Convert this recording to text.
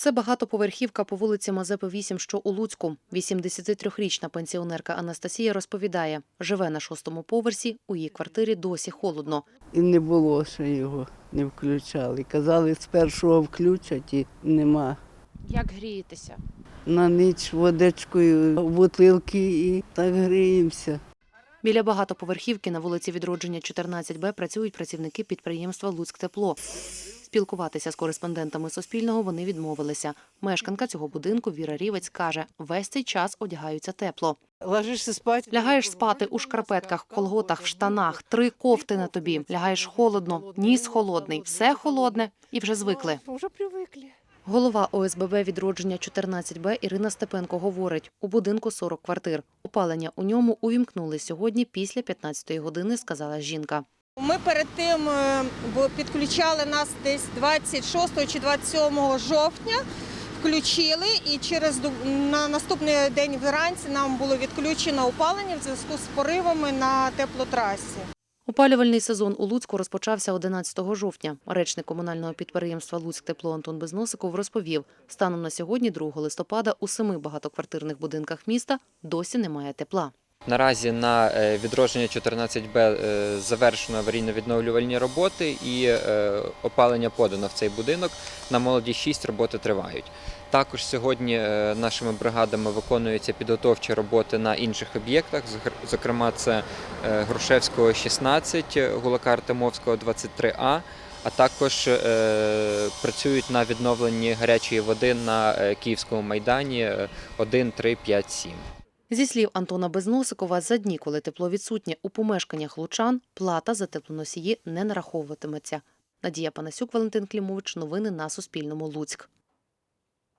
Це багатоповерхівка по вулиці Мазепи 8, що у Луцьку. 83-річна пенсіонерка Анастасія розповідає, живе на шостому поверсі, у її квартирі досі холодно. І не було ще його, не включали. Казали, з першого включать і нема. Як грієтеся? На ніч водичкою бутилки і так гріємося. Біля багатоповерхівки на вулиці Відродження 14Б працюють працівники підприємства «Луцьктепло». Спілкуватися з кореспондентами Суспільного вони відмовилися. Мешканка цього будинку Віра Рівець каже, весь цей час одягаються тепло. Ложишся спати. Лягаєш спати у шкарпетках, колготах, в штанах, три кофти на тобі. Лягаєш холодно, ніс холодний, все холодне і вже звикли. Вже привикли. Голова ОСББ відродження 14Б Ірина Степенко говорить, у будинку 40 квартир. Опалення у ньому увімкнули сьогодні після 15-ї години, сказала жінка. Ми перед тим е, підключали нас десь 26 чи 27 жовтня. Включили і через на наступний день вранці нам було відключено опалення в зв'язку з поривами на теплотрасі. Опалювальний сезон у Луцьку розпочався 11 жовтня. Речник комунального підприємства «Луцьктепло» Антон Безносиков розповів, станом на сьогодні, 2 листопада, у семи багатоквартирних будинках міста досі немає тепла. Наразі на е, відродження 14Б е, завершено аварійно-відновлювальні роботи і е, опалення подано в цей будинок. На молоді 6 роботи тривають. Також сьогодні нашими бригадами виконуються підготовчі роботи на інших об'єктах. Зокрема, це Грушевського 16, Гулака Артемовського 23А. А також працюють на відновленні гарячої води на Київському майдані е, 1, 3, 5, 7. Зі слів Антона Безносикова, за дні, коли тепло відсутнє у помешканнях лучан, плата за теплоносії не нараховуватиметься. Надія Панасюк, Валентин Клімович. Новини на Суспільному. Луцьк.